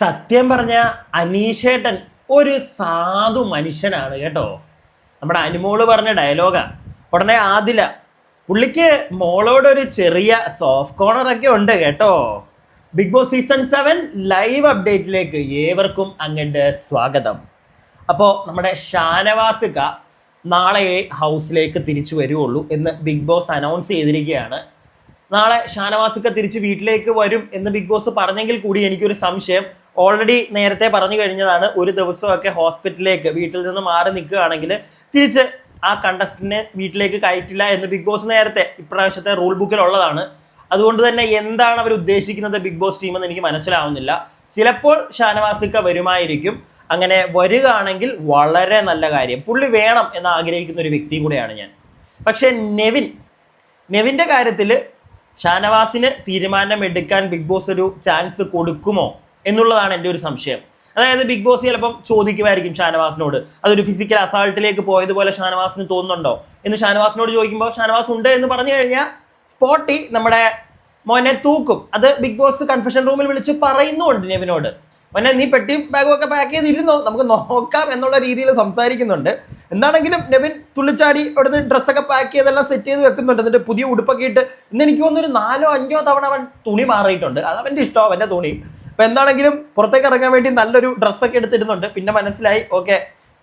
സത്യം പറഞ്ഞ അനീഷേട്ടൻ ഒരു സാധു മനുഷ്യനാണ് കേട്ടോ. നമ്മുടെ അനുമോൾ പറഞ്ഞ ഡയലോഗാ. ഉടനെ ആദില പുള്ളിക്ക് മോളോടൊരു ചെറിയ സോഫ്റ്റ് കോർണർ ഒക്കെ ഉണ്ട് കേട്ടോ. Bigg Boss season seven live അപ്ഡേറ്റിലേക്ക് ഏവർക്കും അങ്ങോട്ട് സ്വാഗതം. അപ്പോൾ നമ്മുടെ ഷാനവാസിക നാളെ ഹൗസിലേക്ക് തിരിച്ചു വരുവുള്ളൂ എന്ന് ബിഗ് ബോസ് അനൗൺസ് ചെയ്തിരിക്കുകയാണ്. നാളെ ഷാനവാസിക്ക തിരിച്ച് വീട്ടിലേക്ക് വരും എന്ന് ബിഗ് ബോസ് പറഞ്ഞെങ്കിൽ കൂടി എനിക്കൊരു സംശയം. ഓൾറെഡി നേരത്തെ പറഞ്ഞു കഴിഞ്ഞതാണ് ഒരു ദിവസമൊക്കെ ഹോസ്പിറ്റലിലേക്ക് വീട്ടിൽ നിന്ന് മാറി നിൽക്കുകയാണെങ്കിൽ തിരിച്ച് ആ കണ്ടസ്റ്റന്റിനെ വീട്ടിലേക്ക് കയറ്റില്ല എന്ന് ബിഗ് ബോസ് നേരത്തെ ഇപ്രാവശ്യത്തെ റൂൾ ബുക്കിൽ ഉള്ളതാണ്. അതുകൊണ്ട് തന്നെ എന്താണ് അവർ ഉദ്ദേശിക്കുന്നത് ബിഗ് ബോസ് ടീം എന്ന് എനിക്ക് മനസ്സിലാവുന്നില്ല. ചിലപ്പോൾ ഷാനവാസിക്ക വരുമായിരിക്കും. അങ്ങനെ വരികയാണെങ്കിൽ വളരെ നല്ല കാര്യം. പുള്ളി വേണം എന്ന് ആഗ്രഹിക്കുന്ന ഒരു വ്യക്തിയും കൂടെയാണ് ഞാൻ. പക്ഷേ നെവിൻ നെവിന്റെ കാര്യത്തിൽ ഷാനവാസിന് തീരുമാനം എടുക്കാൻ ബിഗ് ബോസ് ഒരു ചാൻസ് കൊടുക്കുമോ? എന്നുള്ളതാണ് എന്റെ ഒരു സംശയം. അതായത് ബിഗ് ബോസ് ചിലപ്പം ചോദിക്കുമായിരിക്കും ഷാനവാസിനോട് അതൊരു ഫിസിക്കൽ അസാൾട്ടിലേക്ക് പോയതുപോലെ ഷാനവാസിന് തോന്നുന്നുണ്ടോ? എന്ന് ഷാനവാസിനോട് ചോദിക്കുമ്പോൾ ഷാനവാസ് ഉണ്ട് എന്ന് പറഞ്ഞു കഴിഞ്ഞാൽ സ്പോട്ടി നമ്മുടെ മോനെ തൂക്കും. അത് ബിഗ് ബോസ് കൺഫെഷൻ റൂമിൽ വിളിച്ച് പറയുന്നുണ്ട് നെവിനോട്. മോനെ നീ പെട്ടിയും ബാഗും ഒക്കെ പാക്ക് ചെയ്തിരുന്നോ? നമുക്ക് നോക്കാം എന്നുള്ള രീതിയിൽ സംസാരിക്കുന്നുണ്ട്. എന്താണെങ്കിലും നെവിൻ തുള്ളിച്ചാടി അവിടുന്ന് ഡ്രസ്സൊക്കെ പാക്ക് ചെയ്തെല്ലാം സെറ്റ് ചെയ്ത് വെക്കുന്നുണ്ട്. എന്നിട്ട് പുതിയ ഉടുപ്പൊക്കെ ഇട്ട് ഇന്ന് എനിക്ക് തോന്നുന്നു ഒരു നാലോ അഞ്ചോ തവണ അവൻ തുണി മാറിയിട്ടുണ്ട്. അത് അവന്റെ ഇഷ്ടം അവന്റെ തുണി അപ്പം എന്താണെങ്കിലും പുറത്തേക്ക് ഇറങ്ങാൻ വേണ്ടി നല്ലൊരു ഡ്രസ്സൊക്കെ എടുത്തിരുന്നുണ്ട്. പിന്നെ മനസ്സിലായി ഓക്കെ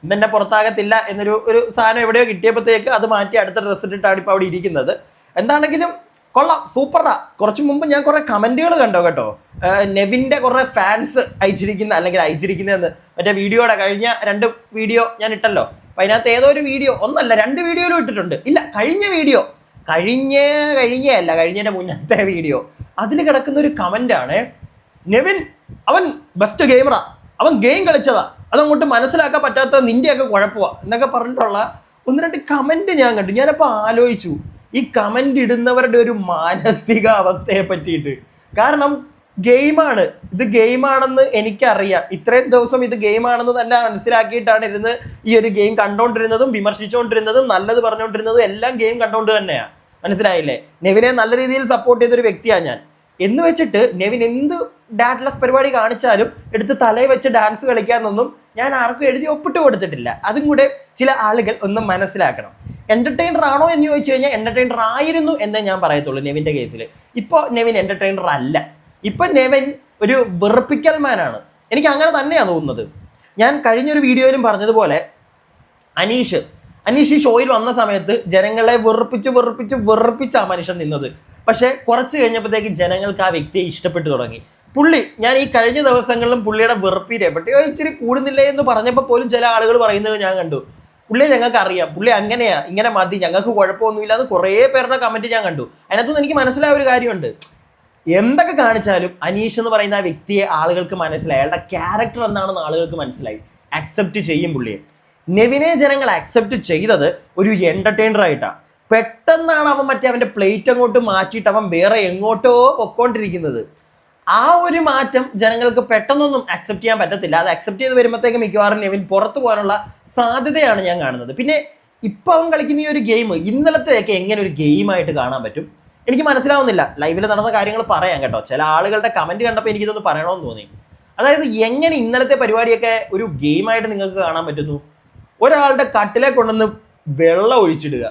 ഇന്നെ പുറത്താകത്തില്ല എന്നൊരു ഒരു സാധനം എവിടെയോ കിട്ടിയപ്പോഴത്തേക്ക് അത് മാറ്റി അടുത്ത ഡ്രസ്സ് ഇട്ടിട്ടാണ് ഇപ്പോൾ അവിടെ ഇരിക്കുന്നത്. എന്താണെങ്കിലും കൊള്ളാം സൂപ്പറാ കുറച്ച് മുമ്പ് ഞാൻ കുറെ കമന്റുകൾ കണ്ടോ കേട്ടോ. നെവിന്റെ കുറെ ഫാൻസ് അയച്ചിരിക്കുന്ന അല്ലെങ്കിൽ അയച്ചിരിക്കുന്നതെന്ന്. മറ്റേ വീഡിയോടെ കഴിഞ്ഞ രണ്ട് വീഡിയോ ഞാൻ ഇട്ടല്ലോ. അപ്പൊ അതിനകത്ത് ഏതോ ഒരു വീഡിയോ ഒന്നല്ല രണ്ട് വീഡിയോയിലും ഇട്ടിട്ടുണ്ട്. ഇല്ല കഴിഞ്ഞ വീഡിയോ കഴിഞ്ഞ അല്ല കഴിഞ്ഞതിന്റെ മുന്നത്തെ വീഡിയോ. അതിൽ കിടക്കുന്ന ഒരു കമന്റ് ആണ് നെവിൻ അവൻ ബെസ്റ്റ് ഗെയിമറാ അവൻ ഗെയിം കളിച്ചതാ. അതങ്ങോട്ട് മനസ്സിലാക്കാൻ പറ്റാത്ത നിന്റെയൊക്കെ കുഴപ്പമാ. എന്നൊക്കെ പറഞ്ഞിട്ടുള്ള ഒന്ന് രണ്ട് കമന്റ് ഞാൻ കണ്ടു. ഞാനപ്പോൾ ആലോചിച്ചു ഈ കമന്റ് ഇടുന്നവരുടെ ഒരു മാനസിക അവസ്ഥയെ പറ്റിയിട്ട്. കാരണം ഗെയിമാണ് ഇത് ഗെയിമാണെന്ന് എനിക്കറിയാം. ഇത്രയും ദിവസം ഇത് ഗെയിമാണെന്ന് തന്നെ മനസ്സിലാക്കിയിട്ടാണ് ഇരുന്ന് ഈ ഒരു ഗെയിം കണ്ടുകൊണ്ടിരുന്നതും വിമർശിച്ചുകൊണ്ടിരുന്നതും നല്ലത് പറഞ്ഞുകൊണ്ടിരുന്നതും എല്ലാം ഗെയിം കണ്ടോണ്ട് തന്നെയാണ് മനസ്സിലായില്ലേ? നെവിനെ നല്ല രീതിയിൽ സപ്പോർട്ട് ചെയ്തൊരു വ്യക്തിയാണ് ഞാൻ. എന്ന് വെച്ചിട്ട് നെവിൻ എന്ത് ഡാറ്റ്ലെസ് പരിപാടി കാണിച്ചാലും എടുത്ത് തലയിൽ വെച്ച് ഡാൻസ് കളിക്കാന്നൊന്നും ഞാൻ ആർക്കും എഴുതി ഒപ്പിട്ട് കൊടുത്തിട്ടില്ല. അതും കൂടെ ചില ആളുകൾ ഒന്ന് മനസ്സിലാക്കണം. എന്റർടൈനർ ആണോ എന്ന് ചോദിച്ചു കഴിഞ്ഞാൽ എന്റർടൈനർ ആയിരുന്നു എന്നേ ഞാൻ പറയത്തുള്ളൂ നെവിന്റെ കേസിൽ ഇപ്പോൾ നെവിൻ എന്റർടൈനർ അല്ല. ഇപ്പം നെവൻ ഒരു വെറുപ്പിക്കൽ മാനാണ് എനിക്ക് അങ്ങനെ തന്നെയാണ് തോന്നുന്നത്. ഞാൻ കഴിഞ്ഞൊരു വീഡിയോയിലും പറഞ്ഞതുപോലെ അനീഷ്. അനീഷ് ഈ ഷോയിൽ വന്ന സമയത്ത് ജനങ്ങളെ വെറുപ്പിച്ച് വെറുപ്പിച്ച് വെറുപ്പിച്ച് ആ മനുഷ്യൻ നിന്നത്. പക്ഷേ കുറച്ച് കഴിഞ്ഞപ്പോഴത്തേക്ക് ജനങ്ങൾക്ക് ആ വ്യക്തിയെ ഇഷ്ടപ്പെട്ടു തുടങ്ങി. പുള്ളി ഞാൻ ഈ കഴിഞ്ഞ ദിവസങ്ങളിലും പുള്ളിയുടെ വെറുപ്പീരെ "ഓ, ഇച്ചിരി കൂടുന്നില്ലേ എന്ന് പറഞ്ഞപ്പോൾ പോലും ചില ആളുകൾ പറയുന്നത് ഞാൻ കണ്ടു. പുള്ളിയെ ഞങ്ങൾക്ക് അറിയാം. പുള്ളി അങ്ങനെയാ. ഇങ്ങനെ മതി. ഞങ്ങൾക്ക് കുഴപ്പമൊന്നുമില്ല എന്ന് കുറേ പേരുടെ കമന്റ് ഞാൻ കണ്ടു. അതിനകത്തുനിന്ന് എനിക്ക് മനസ്സിലായ ഒരു കാര്യമുണ്ട്. എന്തൊക്കെ കാണിച്ചാലും അനീഷ് എന്ന് പറയുന്ന ആ വ്യക്തിയെ ആളുകൾക്ക് മനസ്സിലായി. അയാളുടെ ക്യാരക്ടർ എന്താണെന്ന് ആളുകൾക്ക് മനസ്സിലായി. അക്സെപ്റ്റ് ചെയ്യും പുള്ളിയെ. നെവിനെ ജനങ്ങൾ അക്സെപ്റ്റ് ചെയ്തത് ഒരു എന്റർടൈനർ ആയിട്ടാണ് പെട്ടെന്നാണ് അവൻ മറ്റേ അവന്റെ പ്ലേറ്റ് അങ്ങോട്ട് മാറ്റിയിട്ട് അവൻ വേറെ എങ്ങോട്ടോ പൊക്കോണ്ടിരിക്കുന്നത്. ആ ഒരു മാറ്റം ജനങ്ങൾക്ക് പെട്ടെന്നൊന്നും അക്സെപ്റ്റ് ചെയ്യാൻ പറ്റത്തില്ല. അത് അക്സെപ്റ്റ് ചെയ്ത് വരുമ്പോഴത്തേക്ക് മിക്കവാറും നെവിൻ പുറത്തു പോകാനുള്ള സാധ്യതയാണ് ഞാൻ കാണുന്നത്. പിന്നെ ഇപ്പൊ അവൻ കളിക്കുന്ന ഈ ഒരു ഗെയിം ഇന്നലത്തെയൊക്കെ എങ്ങനെ ഒരു ഗെയിമായിട്ട് കാണാൻ പറ്റും? എനിക്ക് മനസ്സിലാവുന്നില്ല. ലൈവിൽ നടന്ന കാര്യങ്ങൾ പറയാം കേട്ടോ. ചില ആളുകളുടെ കമന്റ് കണ്ടപ്പോൾ എനിക്കിതൊന്ന് പറയണമെന്ന് തോന്നി. അതായത് എങ്ങനെ ഇന്നലത്തെ പരിപാടിയൊക്കെ ഒരു ഗെയിമായിട്ട് നിങ്ങൾക്ക് കാണാൻ പറ്റുന്നു? ഒരാളുടെ കട്ടിലെ കൊണ്ടുവന്ന് വെള്ളം ഒഴിച്ചിടുക.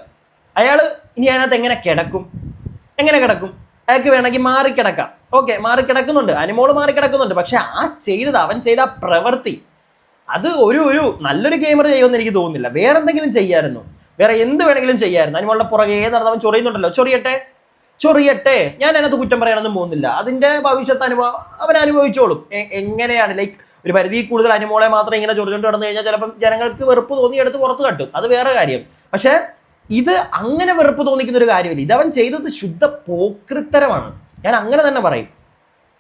അയാൾ ഇനി അതിനകത്ത് എങ്ങനെ കിടക്കും? എങ്ങനെ കിടക്കും? അയാൾക്ക് വേണമെങ്കിൽ മാറിക്കിടക്കാം. ഓക്കെ മാറിക്കിടക്കുന്നുണ്ട്. അനുമോൾ മാറിക്കിടക്കുന്നുണ്ട്. പക്ഷെ ആ ചെയ്തത് അവൻ ചെയ്ത പ്രവൃത്തി അത് ഒരു ഒരു നല്ലൊരു ഗെയിമർ ചെയ്യുമെന്ന് എനിക്ക് തോന്നുന്നില്ല. വേറെ എന്തെങ്കിലും ചെയ്യായിരുന്നു. വേറെ എന്ത് വേണമെങ്കിലും ചെയ്യായിരുന്നു. അനുമോളുടെ പുറകെ നടന്നവൻ ചൊറിയുന്നുണ്ടല്ലോ. ചൊറിയട്ടെ? ചൊറിയട്ടെ? ഞാൻ അതിനകത്ത് കുറ്റം പറയാനൊന്നും പോകുന്നില്ല. അതിന്റെ ഭവിഷ്യത്ത് അനുഭവം അവൻ അനുഭവിച്ചോളും. എങ്ങനെയാണ്? ലൈക്ക് ഒരു പരിധി കൂടുതൽ അനുമോളെ മാത്രം ഇങ്ങനെ ചൊറിഞ്ഞുകൊണ്ട് നടന്നു കഴിഞ്ഞാൽ ചിലപ്പം ജനങ്ങൾക്ക് വെറുപ്പ് തോന്നി എടുത്ത് പുറത്ത് കട്ടും അത് വേറെ കാര്യം. പക്ഷേ ഇത് അങ്ങനെ വെറുപ്പ് തോന്നിക്കുന്ന ഒരു കാര്യമില്ല അവൻ ചെയ്തത് ശുദ്ധ പോക്രിത്തരമാണ്. ഞാൻ അങ്ങനെ തന്നെ പറയും.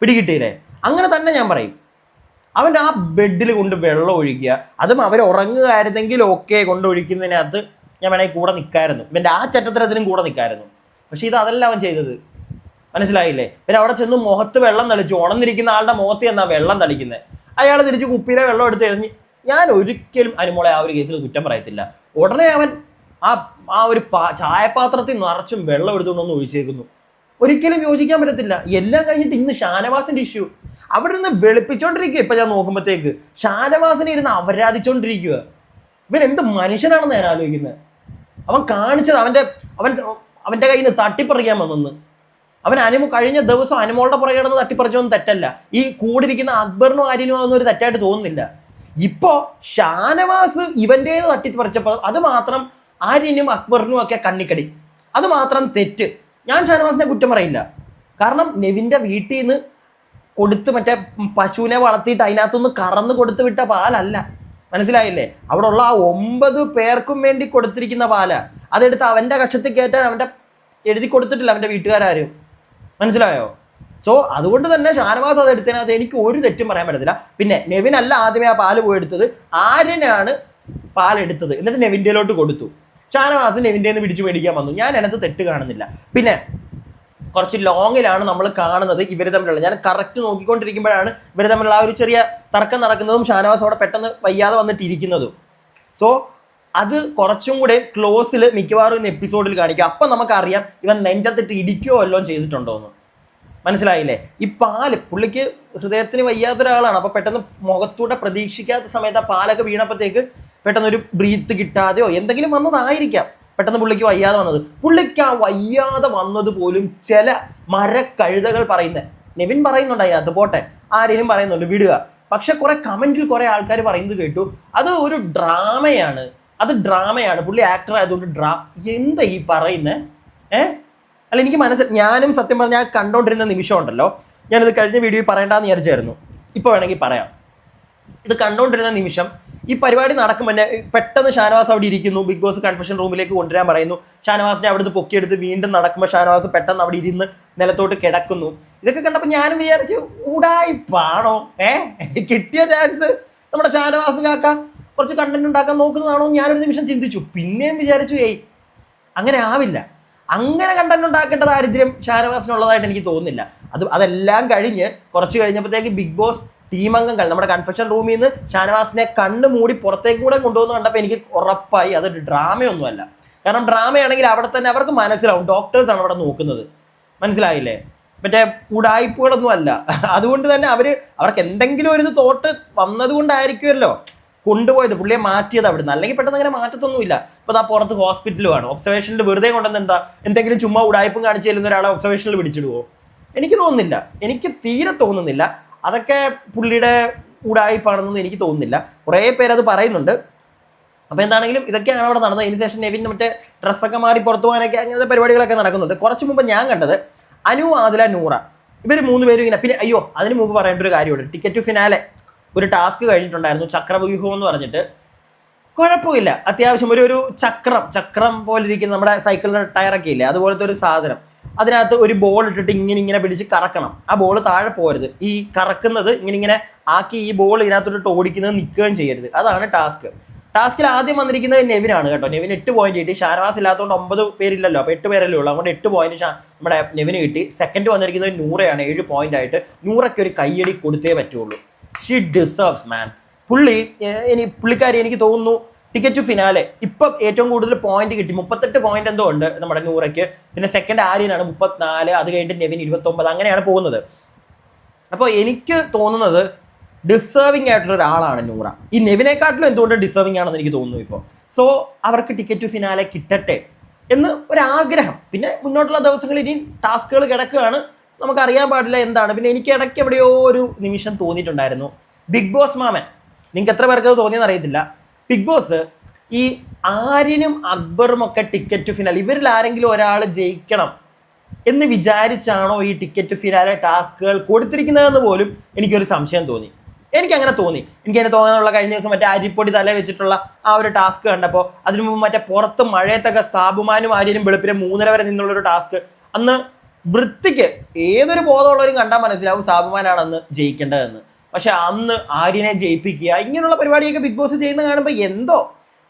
പിടികിട്ടിയില്ലേ? അങ്ങനെ തന്നെ ഞാൻ പറയും. അവൻ ആ ബെഡിൽ കൊണ്ട് വെള്ളം ഒഴിക്കുക അതും അവർ ഉറങ്ങുകയായിരുന്നെങ്കിൽ ഓക്കെ കൊണ്ടൊഴിക്കുന്നതിനകത്ത് ഞാൻ വേണമെങ്കിൽ കൂടെ നിൽക്കായിരുന്നു ഇവന്റെ ആ ചട്ടത്തരത്തിനും കൂടെ നിൽക്കായിരുന്നു പക്ഷേ ഇത് അതല്ല അവൻ ചെയ്തത്. മനസ്സിലായില്ലേ? പിന്നെ അവിടെ ചെന്ന് മുഖത്ത് വെള്ളം തളിച്ചു. ഉണന്നിരിക്കുന്ന ആളുടെ മുഖത്ത് എന്നാ വെള്ളം തളിക്കുന്നത് അയാൾ തിരിച്ച് കുപ്പിയിലെ വെള്ളം എടുത്ത് എറിഞ്ഞ് ഞാൻ ഒരിക്കലും അനുമോളെ ആ ഒരു കേസിൽ കുറ്റം പറയത്തില്ല. ഉടനെ അവൻ ആ ആ ഒരു ചായപാത്രത്തിൽ നിറച്ചും വെള്ളം എടുത്തുകൊണ്ടൊന്ന് ഒഴിച്ചേക്കുന്നു. ഒരിക്കലും യോജിക്കാൻ പറ്റത്തില്ല. എല്ലാം കഴിഞ്ഞിട്ട് ഇന്ന് ഷാനവാസിന്റെ ഇഷ്യൂ അവിടെ നിന്ന് വെളുപ്പിച്ചോണ്ടിരിക്കുക ഇപ്പൊ ഞാൻ നോക്കുമ്പോഴത്തേക്ക് ഷാനവാസിനെ ഇരുന്ന് അപരാധിച്ചോണ്ടിരിക്കുക ഇവൻ എന്ത് മനുഷ്യനാണെന്ന് ഞാൻ ആലോചിക്കുന്നത് അവൻ കാണിച്ചത് അവന്റെ അവൻ അവന്റെ കയ്യിൽ നിന്ന് തട്ടിപ്പറിക്കാൻ വന്നെന്ന്. അവൻ അനുമു കഴിഞ്ഞ ദിവസം അനുമോളുടെ പുറകെ കിടന്ന് തട്ടിപ്പറിച്ചൊന്നും തെറ്റല്ല. ഈ കൂടിരിക്കുന്ന അക്ബറിനും ആര്യനും അതൊന്നും ഒരു തെറ്റായിട്ട് തോന്നുന്നില്ല. ഇപ്പോ ഷാനവാസ് ഇവന്റേത് തട്ടിപ്പറിച്ചപ്പോൾ അത് മാത്രം ആര്യനും അക്ബറിനും ഒക്കെ കണ്ണിക്കടി. അത് മാത്രം തെറ്റ്. ഞാൻ ഷാനവാസിനെ കുറ്റം പറയില്ല. കാരണം നെവിന്റെ വീട്ടിൽ നിന്ന് കൊടുത്ത് മറ്റേ പശുവിനെ വളർത്തിയിട്ട് അതിനകത്തുനിന്ന് കറന്ന് കൊടുത്ത് വിട്ട പാലല്ല. മനസ്സിലായില്ലേ? അവിടെ ഉള്ള ആ ഒമ്പത് പേർക്കും വേണ്ടി കൊടുത്തിരിക്കുന്ന പാല. അതെടുത്ത് അവന്റെ കക്ഷത്തിൽ കയറ്റാൻ അവന്റെ എഴുതി കൊടുത്തിട്ടില്ല അവന്റെ വീട്ടുകാരും മനസ്സിലായോ? സോ അതുകൊണ്ട് തന്നെ ഷാനവാസ് അത് എടുത്തതിനകത്ത് എനിക്ക് ഒരു തെറ്റും പറയാൻ പറ്റത്തില്ല. പിന്നെ നെവിൻ അല്ല ആദ്യമേ ആ പാൽ പോയി എടുത്തത് ആര്യനാണ് പാലെടുത്തത്. എന്നിട്ട് നെവിന്റെയിലോട്ട് കൊടുത്തു. ഷാനവാസ് എവിന്റെ നിന്ന് പിടിച്ചു മേടിക്കാൻ വന്നു. ഞാൻ അതിനകത്ത് തെറ്റ് കാണുന്നില്ല. പിന്നെ കുറച്ച് ലോങ്ങിലാണ് നമ്മൾ കാണുന്നത് ഇവർ തമ്മിലുള്ള. ഞാൻ കറക്റ്റ് നോക്കിക്കൊണ്ടിരിക്കുമ്പോഴാണ് ഇവർ തമ്മിലുള്ള ആ ഒരു ചെറിയ തർക്കം നടക്കുന്നതും ഷാനവാസ് അവിടെ പെട്ടെന്ന് വയ്യാതെ വന്നിട്ടിരിക്കുന്നതും. സോ അത് കുറച്ചും കൂടെ ക്ലോസിൽ മിക്കവാറും ഇന്ന് എപ്പിസോഡിൽ കാണിക്കുക അപ്പം നമുക്കറിയാം ഇവൻ നെഞ്ചത്തിട്ട് ഇടിക്കുകയോ വല്ലതും ചെയ്തിട്ടുണ്ടോ എന്ന്. മനസ്സിലായില്ലേ? ഈ പാൽ പുള്ളിക്ക് ഹൃദയത്തിന് വയ്യാത്ത ഒരാളാണ് അപ്പോൾ പെട്ടെന്ന് മുഖത്തൂടെ പ്രതീക്ഷിക്കാത്ത സമയത്ത് ആ പാലൊക്കെ വീണപ്പോഴത്തേക്ക് പെട്ടെന്ന് ഒരു ബ്രീത്ത് കിട്ടാതെയോ എന്തെങ്കിലും വന്നതായിരിക്കാം. പെട്ടെന്ന് പുള്ളിക്ക് വയ്യാതെ വന്നത്. പുള്ളിക്ക് ആ വയ്യാതെ വന്നത് പോലും ചില മരക്കഴുതകൾ പറയുന്നത് നെവിൻ പറയുന്നുണ്ട് അതിനകത്ത്. പോട്ടെ. ആരെങ്കിലും പറയുന്നുണ്ട്. വിടുക. പക്ഷെ കുറെ കമന്റിൽ കുറെ ആൾക്കാർ പറയുന്നത് കേട്ടു. അത് ഒരു ഡ്രാമയാണ്. അത് ഡ്രാമയാണ്. പുള്ളി ആക്ടർ ആയതുകൊണ്ട് ഡ്രാ എന്താ ഈ പറയുന്നത് ഏ? അല്ല എനിക്ക് മനസ്സിൽ ഞാനും സത്യം പറഞ്ഞാൽ കണ്ടോണ്ടിരുന്ന നിമിഷം ഉണ്ടല്ലോ ഞാനിത് കഴിഞ്ഞ വീഡിയോയിൽ പറയണ്ടെന്ന് വിചാരിച്ചായിരുന്നു. ഇപ്പോൾ വേണമെങ്കിൽ പറയാം. ഇത് കണ്ടോണ്ടിരുന്ന നിമിഷം ഈ പരിപാടി നടക്കും തന്നെ പെട്ടെന്ന് ഷാനവാസ് അവിടെ ഇരിക്കുന്നു. ബിഗ് ബോസ് കൺഫെഷൻ റൂമിലേക്ക് കൊണ്ടുവരാൻ പറയുന്നു. ഷാനവാസിനെ അവിടുന്ന് പൊക്കിയെടുത്ത് വീണ്ടും നടക്കുമ്പോൾ ഷാനവാസ് പെട്ടെന്ന് അവിടെ ഇരുന്ന് നിലത്തോട്ട് കിടക്കുന്നു. ഇതൊക്കെ കണ്ടപ്പോൾ ഞാനും വിചാരിച്ചു ഊടായിപ്പാണോ ഏ? കിട്ടിയ ചാൻസ് നമ്മുടെ ഷാനവാസ് കാക്ക കുറച്ച് കണ്ടന്റ് ഉണ്ടാക്കാൻ നോക്കുന്നതാണോ? ഞാനൊരു നിമിഷം ചിന്തിച്ചു. പിന്നെയും വിചാരിച്ചു ഏയ് അങ്ങനെ ആവില്ല. അങ്ങനെ കണ്ടന്റ് ഉണ്ടാക്കേണ്ട ദാരിദ്ര്യം ഷാനവാസിനുള്ളതായിട്ട് എനിക്ക് തോന്നുന്നില്ല. അത് അതെല്ലാം കഴിഞ്ഞ് കുറച്ച് കഴിഞ്ഞപ്പോഴത്തേക്ക് ബിഗ് ബോസ് ടീം അംഗങ്ങൾ നമ്മുടെ കൺഫെഷൻ റൂമിൽ നിന്ന് ഷാനവാസിനെ കണ്ണ് മൂടി പുറത്തേക്ക് കൂടെ കൊണ്ടുവന്ന് കണ്ടപ്പോൾ എനിക്ക് ഉറപ്പായി അതൊരു ഡ്രാമയൊന്നുമല്ല. കാരണം ഡ്രാമയാണെങ്കിൽ അവിടെ തന്നെ അവർക്ക് മനസ്സിലാവും. ഡോക്ടേഴ്സാണ് അവിടെ നോക്കുന്നത്. മനസ്സിലായില്ലേ? മറ്റേ ഉടായ്പകളൊന്നും അല്ല അതുകൊണ്ട് തന്നെ അവർ അവർക്ക് എന്തെങ്കിലും ഒരു തോട്ട് വന്നതുകൊണ്ടായിരിക്കുമല്ലോ കൊണ്ടുപോയത്. പുള്ളിയെ മാറ്റിയത് അവിടുന്ന്. അല്ലെങ്കിൽ പെട്ടെന്ന് അങ്ങനെ മാറ്റത്തൊന്നുമില്ല. ഇപ്പൊ ആ പുറത്ത് ഹോസ്പിറ്റലുമാണ് ഒബ്സർവേഷനിൽ വെറുതെ കൊണ്ടുവന്ന് എന്താ? എന്തെങ്കിലും ചുമ്മാ ഉടായ്പും കാണിച്ചു ചെല്ലുന്ന ഒരാളെ ഒബ്സർവേഷനിൽ പിടിച്ചിടുവോ? എനിക്ക് തോന്നുന്നില്ല. എനിക്ക് തീരെ തോന്നുന്നില്ല. അതൊക്കെ പുള്ളിയുടെ ഉടായ്പാണെന്നൊന്നും എനിക്ക് തോന്നുന്നില്ല. കുറേ പേരത് പറയുന്നുണ്ട്. അപ്പോൾ എന്താണെങ്കിലും ഇതൊക്കെയാണ് അവിടെ നടന്നത്. അതിന് ശേഷം നെവിൻ മറ്റേ ഡ്രസ്സൊക്കെ മാറി പുറത്തു പോകാനൊക്കെ അങ്ങനത്തെ പരിപാടികളൊക്കെ നടക്കുന്നുണ്ട്. കുറച്ച് മുമ്പ് ഞാൻ കണ്ടത് അനു ആദില നൂറ. ഇവർ മൂന്ന് പേരും ഇങ്ങനെ പിന്നെ അയ്യോ അതിന് മുമ്പ് പറയേണ്ട ഒരു കാര്യമുണ്ട്. ടിക്കറ്റ് ടു ഫിനാലെ ഒരു ടാസ്ക് കഴിഞ്ഞിട്ടുണ്ടായിരുന്നു. ചക്രവ്യൂഹം എന്ന് പറഞ്ഞിട്ട്. കുഴപ്പമില്ല. അത്യാവശ്യം ഒരു ഒരു ചക്രം ചക്രം പോലെ ഇരിക്കുന്ന നമ്മുടെ സൈക്കിളിന്റെ ടയറൊക്കെ ഇല്ലേ? അതുപോലത്തെ ഒരു സാധനം. അതിനകത്ത് ഒരു ബോൾ ഇട്ടിട്ട് ഇങ്ങനെ ഇങ്ങനെ പിടിച്ച് കറക്കണം. ആ ബോൾ താഴെ പോരുത് ഈ കറക്കുന്നത് ഇങ്ങനെ ഇങ്ങനെ ആക്കി ഈ ബോൾ ഇതിനകത്തോട്ട് ഓടിക്കുന്നത് നിൽക്കുകയും ചെയ്യരുത്. അതാണ് ടാസ്ക് ടാസ്കിൽ ആദ്യം വന്നിരിക്കുന്നത് നെവിനാണ് കേട്ടോ. നെവിൻ എട്ട് പോയിന്റ് കിട്ടി. ഷാനവാസ് ഇല്ലാത്തതുകൊണ്ട് ഒമ്പത് പേരില്ലല്ലോ. അപ്പോൾ എട്ട് പേരല്ലേ ഉള്ളൂ. അതുകൊണ്ട് എട്ട് പോയിന്റ് നമ്മുടെ നെവിന് കിട്ടി. സെക്കൻഡ് വന്നിരിക്കുന്നത് നൂറയാണ്. ഏഴ് പോയിന്റ് ആയിട്ട്. നൂറയ്ക്ക് ഒരു കയ്യടി കൊടുത്തേ പറ്റുള്ളൂ. ഷീ ഡിസേർവ്സ് മാൻ പുള്ളി ഇനി പുള്ളിക്കാരി എനിക്ക് തോന്നുന്നു ടിക്കറ്റ് ടു ഫിനാലെ ഇപ്പം ഏറ്റവും കൂടുതൽ പോയിന്റ് കിട്ടി. മുപ്പത്തെട്ട് പോയിന്റ് എന്തോ ഉണ്ട് നമ്മുടെ നൂറയ്ക്ക്. പിന്നെ സെക്കൻഡ് ആര്യനാണ് മുപ്പത്തിനാല്. അത് കഴിഞ്ഞിട്ട് നെവിൻ ഇരുപത്തൊമ്പത്. അങ്ങനെയാണ് പോകുന്നത്. അപ്പോൾ എനിക്ക് തോന്നുന്നത് ഡിസേർവിംഗ് ആയിട്ടുള്ള ഒരാളാണ് നൂറ. ഈ നെവിനെക്കാട്ടിലും എന്തുകൊണ്ട് ഡിസേർവിംഗ് ആണെന്ന് എനിക്ക് തോന്നുന്നു ഇപ്പോൾ. സോ അവർക്ക് ടിക്കറ്റ് ടു ഫിനാലെ കിട്ടട്ടെ എന്ന് ഒരാഗ്രഹം. പിന്നെ മുന്നോട്ടുള്ള ദിവസങ്ങളിൽ ഇനി ടാസ്കുകൾ കിടക്കുകയാണ്. നമുക്ക് അറിയാൻ പാടില്ല എന്താണ്. പിന്നെ എനിക്ക് ഇടയ്ക്ക് എവിടെയോ ഒരു നിമിഷം തോന്നിയിട്ടുണ്ടായിരുന്നു. ബിഗ് ബോസ് മാമൻ. നിങ്ങൾക്ക് എത്ര പേർക്ക് അത് തോന്നിയെന്ന് അറിയത്തില്ല. ബിഗ് ബോസ് ഈ ആര്യനും അക്ബറും ഒക്കെ ടിക്കറ്റ് ഫിനാൽ ഇവരിൽ ആരെങ്കിലും ഒരാൾ ജയിക്കണം എന്ന് വിചാരിച്ചാണോ ഈ ടിക്കറ്റ് ഫിനാലെ ടാസ്കുകൾ കൊടുത്തിരിക്കുന്നതെന്ന് പോലും എനിക്കൊരു സംശയം തോന്നി. എനിക്ക് അങ്ങനെ തോന്നി. എനിക്ക് അങ്ങനെ തോന്നാനുള്ള കഴിഞ്ഞ ദിവസം മറ്റേ അരിപ്പൊടി തല വെച്ചിട്ടുള്ള ആ ഒരു ടാസ്ക് കണ്ടപ്പോൾ അതിനു മുമ്പ് മറ്റേ പുറത്ത് മഴയത്തൊക്കെ സാബുമാനും ആര്യനും വെളുപ്പിനെ മൂന്നര വരെ നിന്നുള്ള ഒരു ടാസ്ക് അന്ന് വൃത്തിക്ക് ഏതൊരു ബോധമുള്ളവരും കണ്ടാൽ മനസ്സിലാവും സാബുമാനാണ് അന്ന് ജയിക്കേണ്ടതെന്ന്. പക്ഷെ അന്ന് ആര്യനെ ജയിപ്പിക്കുക ഇങ്ങനെയുള്ള പരിപാടിയൊക്കെ ബിഗ് ബോസ് ചെയ്യുന്ന കാണുമ്പോൾ എന്തോ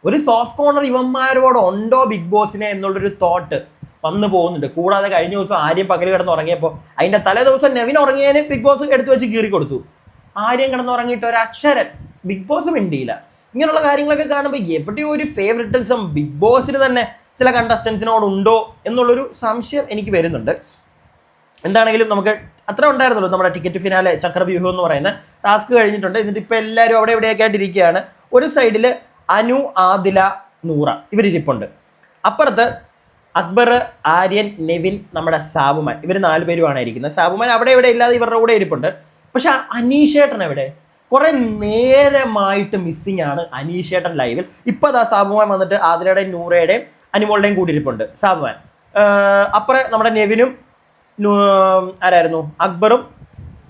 ഒരു സോഫ്റ്റ് കോർണർ ഇവന്മാരോട് ഉണ്ടോ ബിഗ് ബോസിനെ എന്നുള്ളൊരു തോട്ട് വന്നു പോകുന്നുണ്ട്. കൂടാതെ കഴിഞ്ഞ ദിവസം ആര്യം പകൽ കിടന്ന് ഉറങ്ങിയപ്പോൾ അതിന്റെ തലേ ദിവസം നെവിൻ ഉറങ്ങിയതിന് ബിഗ് ബോസ് എടുത്തു വെച്ച് കീറി കൊടുത്തു. ആര്യം കിടന്ന് ഉറങ്ങിയിട്ട് ഒരു അക്ഷരൻ ബിഗ് ബോസ് മിണ്ടിയില്ല. ഇങ്ങനെയുള്ള കാര്യങ്ങളൊക്കെ കാണുമ്പോൾ എവിടെയോ ഒരു ഫേവറിറ്റിസം ബിഗ് ബോസിന് തന്നെ ചില കണ്ടസ്റ്റൻസിനോടുണ്ടോ എന്നുള്ളൊരു സംശയം എനിക്ക് വരുന്നുണ്ട്. എന്താണെങ്കിലും നമുക്ക് അത്ര ഉണ്ടായിരുന്നല്ലോ നമ്മുടെ ടിക്കറ്റ് ഫിനാലെ ചക്രവ്യൂഹം എന്ന് പറയുന്ന. ടാസ്ക് കഴിഞ്ഞിട്ടുണ്ട്. എന്നിട്ട് ഇപ്പോൾ എല്ലാവരും അവിടെ എവിടെയൊക്കെ ആയിട്ടിരിക്കുകയാണ്. ഒരു സൈഡിൽ അനു ആദില നൂറ. ഇവരിരിപ്പുണ്ട്. അപ്പുറത്ത് അക്ബർ ആര്യൻ നെവിൻ നമ്മുടെ സാബുമാൻ. ഇവർ നാല് പേരുമാണ് ഇരിക്കുന്നത്. സാബുമാൻ അവിടെ ഇവിടെ ഇല്ലാതെ ഇവരുടെ കൂടെ ഇരിപ്പുണ്ട്. പക്ഷെ അനീഷേട്ടൻ എവിടെ? കുറെ നേരമായിട്ട് മിസ്സിംഗ് ആണ് അനീഷേട്ടൻ ലൈവിൽ ഇപ്പൊ അതാ സാബുമാൻ വന്നിട്ട് ആതിരയുടെയും നൂറയുടെയും അനുമോളുടെയും കൂടി ഇരിപ്പുണ്ട്. സാബുമാൻ. അപ്പുറം നമ്മുടെ നെവിനും ആരായിരുന്നു? അക്ബറും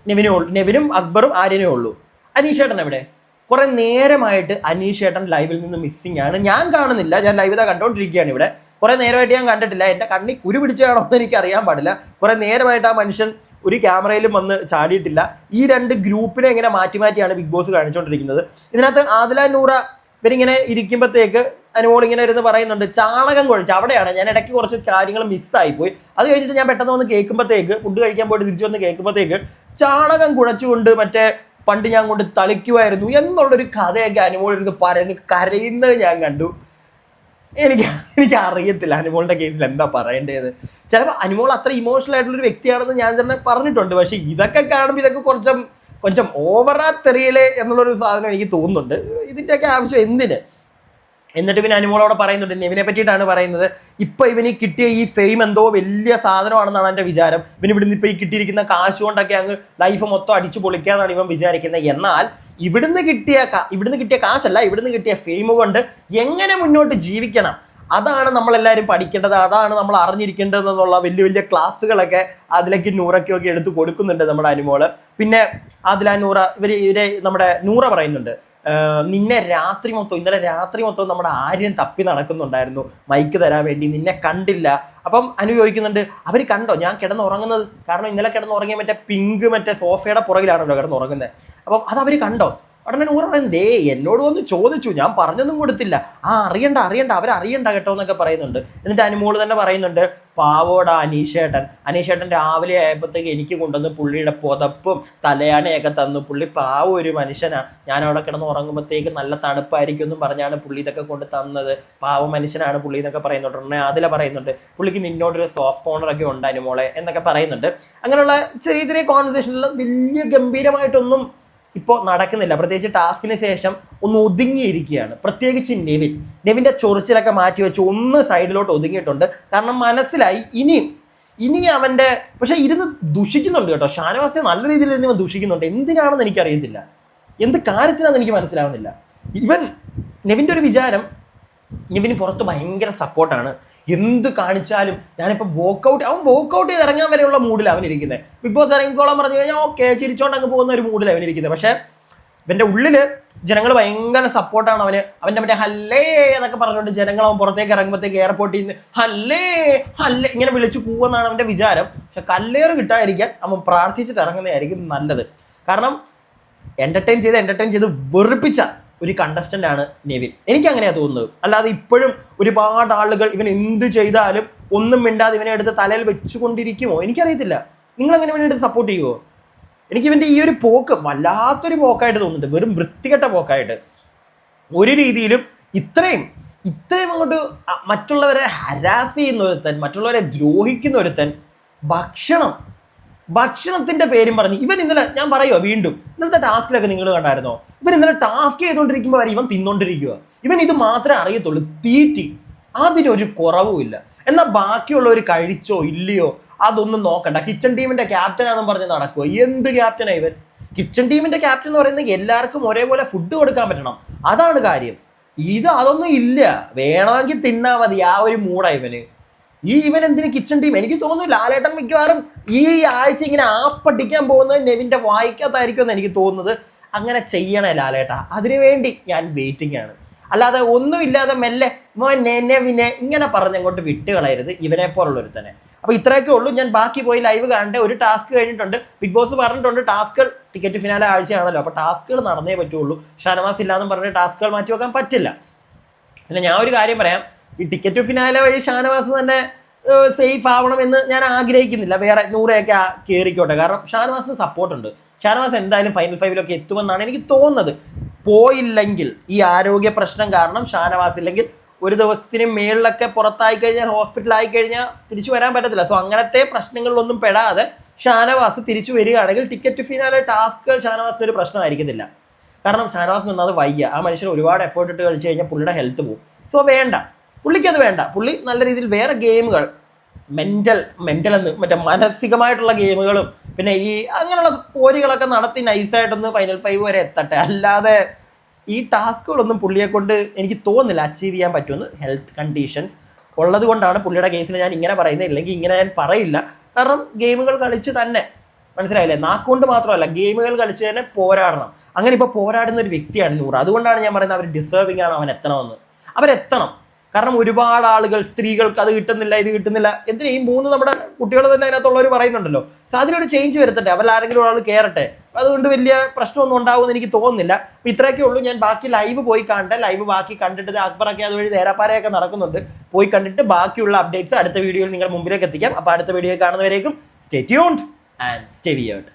നെവിനും ഉള്ളൂ നെവിനും അക്ബറും ആര്യനേ ഉള്ളൂ. അനീഷേട്ടൻ എവിടെ? കുറെ നേരമായിട്ട് അനീഷേട്ടൻ ലൈവിൽ നിന്ന് മിസ്സിംഗ് ആണ്. ഞാൻ കാണുന്നില്ല. ഞാൻ ലൈവ് ഇതാ കണ്ടോണ്ടിരിക്കുകയാണ് ഇവിടെ. കുറെ നേരമായിട്ട് ഞാൻ കണ്ടിട്ടില്ല. എന്റെ കണ്ണി കുരു പിടിച്ചാണോ എന്ന് എനിക്ക് അറിയാൻ പാടില്ല. കുറെ നേരമായിട്ട് ആ മനുഷ്യൻ ഒരു ക്യാമറയിലും വന്ന് ചാടിയിട്ടില്ല. ഈ രണ്ട് ഗ്രൂപ്പിനെ എങ്ങനെ മാറ്റി മാറ്റിയാണ് ബിഗ് ബോസ് കാണിച്ചുകൊണ്ടിരിക്കുന്നത് ഇതിനകത്ത് ആദില നൂറ ഇവരിങ്ങനെ ഇരിക്കുമ്പോഴത്തേക്ക് അനുമോൾ ഇങ്ങനെ ഇരുന്ന് പറയുന്നുണ്ട് ചാണകം കുഴച്ച്. അവിടെയാണ് ഞാൻ ഇടയ്ക്ക് കുറച്ച് കാര്യങ്ങൾ മിസ്സായി പോയി. അത് കഴിഞ്ഞിട്ട് ഞാൻ പെട്ടെന്ന് വന്ന് കേൾക്കുമ്പോഴത്തേക്ക് ഫുഡ് കഴിക്കാൻ പോയിട്ട് തിരിച്ചു വന്ന് കേൾക്കുമ്പോഴത്തേക്ക് ചാണകം കുഴച്ചുകൊണ്ട് മറ്റേ പണ്ട് ഞാൻ കൊണ്ട് തളിക്കുമായിരുന്നു എന്നുള്ളൊരു കഥയൊക്കെ അനുമോൾ ഇരുന്ന് പറയുന്നത് കരയുന്നത് ഞാൻ കണ്ടു. എനിക്ക് എനിക്ക് അറിയത്തില്ല അനുമോളുടെ കേസിൽ എന്താ പറയേണ്ടത്. ചിലപ്പോൾ അനുമോൾ അത്ര ഇമോഷണൽ ആയിട്ടുള്ള ഒരു വ്യക്തിയാണെന്ന് ഞാൻ തന്നെ പറഞ്ഞിട്ടുണ്ട്. പക്ഷെ ഇതൊക്കെ കാണുമ്പോൾ ഇതൊക്കെ കുറച്ചും కొంచెం ഓവറാ തെറിയലേ എന്നുള്ളൊരു സാധനം എനിക്ക് തോന്നുന്നുണ്ട്. ഇതിന്റെയൊക്കെ ആവശ്യം എന്തിന്? എന്നിട്ട് പിന്നെ അനുമോളോട് പറയുന്നുണ്ട് നെവിനെ പറ്റിയിട്ടാണ് പറയുന്നത്. ഇപ്പം ഇവന് കിട്ടിയ ഈ ഫെയിം എന്തോ വലിയ സാധനമാണെന്നാണ് എന്റെ വിചാരം. ഇവന് ഇവിടുന്ന് ഇപ്പം ഈ കിട്ടിയിരിക്കുന്ന കാശ് കൊണ്ടൊക്കെ അങ്ങ് ലൈഫ് മൊത്തം അടിച്ചു പൊളിക്കാന്നാണ് ഇവൻ വിചാരിക്കുന്നത് എന്നാൽ ഇവിടുന്ന് കിട്ടിയ ഇവിടുന്ന് കിട്ടിയ കാശല്ല ഇവിടുന്ന് കിട്ടിയ ഫെയിം കൊണ്ട് എങ്ങനെ മുന്നോട്ട് ജീവിക്കണം? അതാണ് നമ്മളെല്ലാവരും പഠിക്കേണ്ടത് അതാണ് നമ്മൾ അറിഞ്ഞിരിക്കേണ്ടതെന്നുള്ള വലിയ വലിയ ക്ലാസ്സുകളൊക്കെ അതിലേക്ക് നൂറൊക്കെയൊക്കെ എടുത്ത് കൊടുക്കുന്നുണ്ട് നമ്മുടെ അനുമോൾ. പിന്നെ അതിലാ നൂറ ഇവർ ഇവരെ നമ്മുടെ നൂറ പറയുന്നുണ്ട്. നിന്നെ രാത്രി മൊത്തം ഇന്നലെ രാത്രി മൊത്തം നമ്മുടെ ആര്യം തപ്പി നടക്കുന്നുണ്ടായിരുന്നു. മൈക്ക് തരാൻ വേണ്ടി നിന്നെ കണ്ടില്ല. അപ്പം അനുഭവിക്കുന്നുണ്ട് അവർ കണ്ടോ? ഞാൻ കിടന്നുറങ്ങുന്നത്? കാരണം ഇന്നലെ കിടന്നുറങ്ങിയ മറ്റേ പിങ്ക് മറ്റേ സോഫയുടെ പുറകിലാണല്ലോ കിടന്നുറങ്ങുന്നത്. അപ്പം അത് കണ്ടോ? ഉടനെ നൂറ് എന്നോട് വന്ന് ചോദിച്ചു. ഞാൻ പറഞ്ഞൊന്നും കൊടുത്തില്ല. ആ അറിയണ്ട അറിയണ്ട. അവരറിയണ്ട കേട്ടോ എന്നൊക്കെ പറയുന്നുണ്ട്. എന്നിട്ട് അനുമോൾ തന്നെ പറയുന്നുണ്ട് പാവോട അനീഷേട്ടൻ. അനീഷേട്ടൻ രാവിലെ ആയപ്പോഴത്തേക്ക് എനിക്ക് കൊണ്ടുവന്ന് പുള്ളിയുടെ പുതപ്പും തലയാണയൊക്കെ തന്നു. പുള്ളി പാവ ഒരു മനുഷ്യനാണ് ഞാൻ അവിടെ കിടന്ന് ഉറങ്ങുമ്പോഴത്തേക്ക് നല്ല തണുപ്പായിരിക്കും എന്നും പറഞ്ഞാണ് പുള്ളി ഇതൊക്കെ കൊണ്ട് തന്നത്. പാവ മനുഷ്യനാണ് പുള്ളി എന്നൊക്കെ പറയുന്നുണ്ട്. ഉടനെ അതിലെ പറയുന്നുണ്ട്. പുള്ളിക്ക് നിന്നോടൊരു സോഫ്റ്റ് കോർണറൊക്കെ ഉണ്ട് അനുമോളെ എന്നൊക്കെ പറയുന്നുണ്ട്. അങ്ങനെയുള്ള ചെറിയ ചെറിയ കോൺവെർസേഷനിൽ വലിയ ഗംഭീരമായിട്ടൊന്നും ഇപ്പോൾ നടക്കുന്നില്ല. പ്രത്യേകിച്ച് ടാസ്കിന് ശേഷം ഒന്ന് ഒതുങ്ങിയിരിക്കുകയാണ്. പ്രത്യേകിച്ച് നെവിൻ. നെവിന്റെ ചൊറിച്ചിലൊക്കെ മാറ്റി വെച്ച് ഒന്ന് സൈഡിലോട്ട് ഒതുങ്ങിയിട്ടുണ്ട്. കാരണം മനസ്സിലായി ഇനിയും ഇനി അവന്റെ പക്ഷേ ഇരുന്ന് ദുഷിക്കുന്നുണ്ട് കേട്ടോ. ഷാനവാസിനെ നല്ല രീതിയിൽ ഇരുന്ന് ഇവൻ ദുഷിക്കുന്നുണ്ട്. എന്തിനാണെന്ന് എനിക്കറിയത്തില്ല. എന്ത് കാര്യത്തിനാണെന്ന് എനിക്ക് മനസ്സിലാവുന്നില്ല. ഇവൻ നെവിന്റെ ഒരു വിചാരം നെവിന് പുറത്ത് ഭയങ്കര സപ്പോർട്ടാണ് എന്ത് കാണിച്ചാലും ഞാനിപ്പോൾ വോക്കൗട്ട് അവൻ വോക്കൗട്ട് ചെയ്ത് ഇറങ്ങാൻ വരെയുള്ള മൂഡിലാണ് അവൻ ഇരിക്കുന്നത് ബിഗ് ബോസ് ഇറങ്ങിക്കോളാൻ പറഞ്ഞു കഴിഞ്ഞാൽ ഓക്കെ ചിരിച്ചോണ്ട് അങ്ങ് പോകുന്ന ഒരു മൂഡിലാണ് അവൻ ഇരിക്കുന്നത് പക്ഷേ ഇവന്റെ ഉള്ളിൽ ജനങ്ങൾ ഭയങ്കര സപ്പോർട്ടാണ് അവന്. അവന്റെ മറ്റേ ഹല്ലേ എന്നൊക്കെ പറഞ്ഞുകൊണ്ട് ജനങ്ങൾ അവൻ പുറത്തേക്ക് ഇറങ്ങുമ്പോഴത്തേക്ക് എയർപോർട്ടിൽ നിന്ന് ഹല്ലേ ഹല്ലേ ഇങ്ങനെ വിളിച്ചു പോവെന്നാണ് അവന്റെ വിചാരം. പക്ഷെ കല്ലേറ് കിട്ടാതിരിക്കാൻ അവൻ പ്രാർത്ഥിച്ചിട്ട് ഇറങ്ങുന്നതായിരിക്കും നല്ലത്. കാരണം എന്റർടൈൻ ചെയ്ത് എന്റർടൈൻ ചെയ്ത് വെറുപ്പിച്ച ഒരു കണ്ടസ്റ്റന്റ് ആണ് നെവിൻ. എനിക്ക് അങ്ങനെയാ തോന്നുന്നത്. അല്ലാതെ ഇപ്പോഴും ഒരുപാട് ആളുകൾ ഇവൻ എന്ത് ചെയ്താലും ഒന്നും മിണ്ടാതെ ഇവനെ എടുത്ത് തലയിൽ വെച്ചുകൊണ്ടിരിക്കുമോ? എനിക്കറിയത്തില്ല. നിങ്ങൾ അങ്ങനെ ഇവനെ എടുത്ത് സപ്പോർട്ട് ചെയ്യുമോ എനിക്ക് ഇവന്റെ ഈ ഒരു പോക്ക് വല്ലാത്തൊരു പോക്കായിട്ട് തോന്നുന്നുണ്ട്. വെറും വൃത്തികെട്ട പോക്കായിട്ട്. ഒരു രീതിയിലും ഇത്രയും ഇത്രയും അങ്ങോട്ട് മറ്റുള്ളവരെ ഹരാസ് ചെയ്യുന്ന ഒരുത്തൻ മറ്റുള്ളവരെ ദ്രോഹിക്കുന്ന ഒരുത്തൻ ഭക്ഷണം ഭക്ഷണത്തിന്റെ പേരും പറഞ്ഞ് ഇവൻ ഇന്നലെ ഞാൻ പറയുമോ വീണ്ടും ഇന്നലത്തെ ടാസ്കിലൊക്കെ നിങ്ങൾ കണ്ടായിരുന്നോ? ഇവൻ ഇന്നലെ ടാസ്ക് ചെയ്തുകൊണ്ടിരിക്കുമ്പോൾ വരെ ഇവൻ തിന്നോണ്ടിരിക്കുക ഇവൻ ഇത് മാത്രമേ അറിയത്തുള്ളൂ തീറ്റി. അതിനൊരു കുറവുമില്ല എന്നാൽ ബാക്കിയുള്ളവർ കഴിച്ചോ ഇല്ലയോ അതൊന്നും നോക്കണ്ട. കിച്ചൺ ടീമിന്റെ ക്യാപ്റ്റനാണെന്ന് പറഞ്ഞ് നടക്കുക എന്ത് ക്യാപ്റ്റനാ ഇവൻ? കിച്ചൺ ടീമിന്റെ ക്യാപ്റ്റൻ എന്ന് പറയുന്നത് എല്ലാവർക്കും ഒരേപോലെ ഫുഡ് കൊടുക്കാൻ പറ്റണം. അതാണ് കാര്യം. ഇത് അതൊന്നും ഇല്ല. വേണമെങ്കിൽ തിന്നാ മതി. ആ ഒരു മൂടാ ഇവന്. ഈ ഇവൻ എന്തിന് കിച്ചൺ ടീം എനിക്ക് തോന്നുന്നു ലാലേട്ടൻ മിക്കവാറും ഈ ആഴ്ച ഇങ്ങനെ ആപ്പടിക്കാൻ പോകുന്നത് നെവിന്റെ വായിക്കാത്തായിരിക്കും എന്ന് എനിക്ക് തോന്നുന്നത്. അങ്ങനെ ചെയ്യണേ ലാലേട്ട. അതിനുവേണ്ടി ഞാൻ വെയിറ്റിംഗ് ആണ്. അല്ലാതെ ഒന്നുമില്ലാതെ മെല്ലെ മോനെ നെവിനെ ഇങ്ങനെ പറഞ്ഞങ്ങോട്ട് വിട്ടുകളയരുത്. ഇവനെ പോലുള്ള ഒരുത്തനെ അപ്പൊ ഇത്രയൊക്കെ ഉള്ളൂ. ഞാൻ ബാക്കി പോയി ലൈവ് കാണേണ്ട ഒരു ടാസ്ക് കഴിഞ്ഞിട്ടുണ്ട്. ബിഗ് ബോസ് പറഞ്ഞിട്ടുണ്ട് ടാസ്കുകൾ ടിക്കറ്റ് ഫിനാലെ ആഴ്ചയാണല്ലോ. അപ്പൊ ടാസ്കുകൾ നടന്നേ പറ്റുള്ളൂ. ഷാനവാസ് ഇല്ലാന്നും പറഞ്ഞ് ടാസ്കുകൾ മാറ്റി വെക്കാൻ പറ്റില്ല. പിന്നെ ഞാൻ ഒരു കാര്യം പറയാം. ഈ ടിക്കറ്റ് ഫിനാലെ വഴി ഷാനവാസ് തന്നെ സേഫ് ആവണം എന്ന് ഞാൻ ആഗ്രഹിക്കുന്നില്ല. വേറെ നൂറെയൊക്കെ കയറിക്കോട്ടെ കാരണം ഷാനവാസിന് സപ്പോർട്ട് ഉണ്ട്. ഷാനവാസ് എന്തായാലും ഫൈനൽ ഫൈവിലൊക്കെ എത്തുമെന്നാണ് എനിക്ക് തോന്നുന്നത്. പോയില്ലെങ്കിൽ ഈ ആരോഗ്യ പ്രശ്നം കാരണം ഷാനവാസ് ഇല്ലെങ്കിൽ ഒരു ദിവസത്തിന് മേളിലൊക്കെ പുറത്തായി കഴിഞ്ഞാൽ ഹോസ്പിറ്റലായി കഴിഞ്ഞാൽ തിരിച്ചു വരാൻ പറ്റത്തില്ല. സോ അങ്ങനത്തെ പ്രശ്നങ്ങളിലൊന്നും പെടാതെ ഷാനവാസ് തിരിച്ചു വരികയാണെങ്കിൽ ടിക്കറ്റ് ഫിനാലെ ടാസ്കുകൾ ഷാനവാസിന് ഒരു പ്രശ്നമായിരിക്കുന്നില്ല. കാരണം ഷാനവാസിന് ഒന്നാമത് വയ്യ. ആ മനുഷ്യൻ ഒരുപാട് എഫേർട്ട് ഇട്ട് കളിച്ചു കഴിഞ്ഞാൽ പുള്ളിയുടെ ഹെൽത്ത് പോകും സോ വേണ്ട. പുള്ളിക്ക് അത് വേണ്ട. പുള്ളി നല്ല രീതിയിൽ വേറെ ഗെയിമുകൾ മെന്റൽ മെന്റൽ എന്ന് മറ്റേ മാനസികമായിട്ടുള്ള ഗെയിമുകളും പിന്നെ ഈ അങ്ങനെയുള്ള പോരികളൊക്കെ നടത്തി നൈസായിട്ടൊന്ന് ഫൈനൽ ഫൈവ് വരെ എത്തട്ടെ. അല്ലാതെ ഈ ടാസ്കുകളൊന്നും പുള്ളിയെ കൊണ്ട് എനിക്ക് തോന്നുന്നില്ല അച്ചീവ് ചെയ്യാൻ പറ്റുമെന്ന് ഹെൽത്ത് കണ്ടീഷൻസ് ഉള്ളത് കൊണ്ടാണ് പുള്ളിയുടെ കേസിൽ ഞാൻ ഇങ്ങനെ പറയുന്നത്. ഇല്ലെങ്കിൽ ഇങ്ങനെ ഞാൻ പറയില്ല. കാരണം ഗെയിമുകൾ കളിച്ച് തന്നെ മനസ്സിലായില്ലേ? നാക്കുകൊണ്ട് മാത്രമല്ല ഗെയിമുകൾ കളിച്ച് തന്നെ പോരാടണം. അങ്ങനെ ഇപ്പോൾ പോരാടുന്ന ഒരു വ്യക്തിയാണ് നൂറ്. അതുകൊണ്ടാണ് ഞാൻ പറയുന്നത് അവർ ഡിസേർവിംഗ് ആണ് അവൻ എത്തണമെന്ന്. അവരെത്തണം. കാരണം ഒരുപാട് ആളുകൾ സ്ത്രീകൾക്ക് അത് കിട്ടുന്നില്ല ഇത് കിട്ടുന്നില്ല. എന്തിനാ ഈ മൂന്ന് നമ്മുടെ കുട്ടികൾ തന്നെ അതിനകത്തുള്ളവർ പറയുന്നുണ്ടല്ലോ? സോ അതിനൊരു ചേഞ്ച് വരുത്തട്ടെ. അവരിൽ ആരെങ്കിലും ഒരാൾ കയറട്ടെ അതുകൊണ്ട് വലിയ പ്രശ്നമൊന്നും ഉണ്ടാവുമെന്ന് എനിക്ക് തോന്നുന്നില്ല. അപ്പം ഇത്രയൊക്കെ ഉള്ളൂ. ഞാൻ ബാക്കി ലൈവ് പോയി കാണട്ടെ. ലൈവ് ബാക്കി കണ്ടിട്ട് അക്ബറൊക്കെ അതുവഴി നേരാപ്പാരയൊക്കെ നടക്കുന്നുണ്ട്. പോയി കണ്ടിട്ട് ബാക്കിയുള്ള അപ്ഡേറ്റ്സ് അടുത്ത വീഡിയോയിൽ നിങ്ങൾ മുമ്പിലേക്ക് എത്തിക്കാം. അപ്പോൾ അടുത്ത video കാണുന്നവരേക്കും stay tuned and stay weird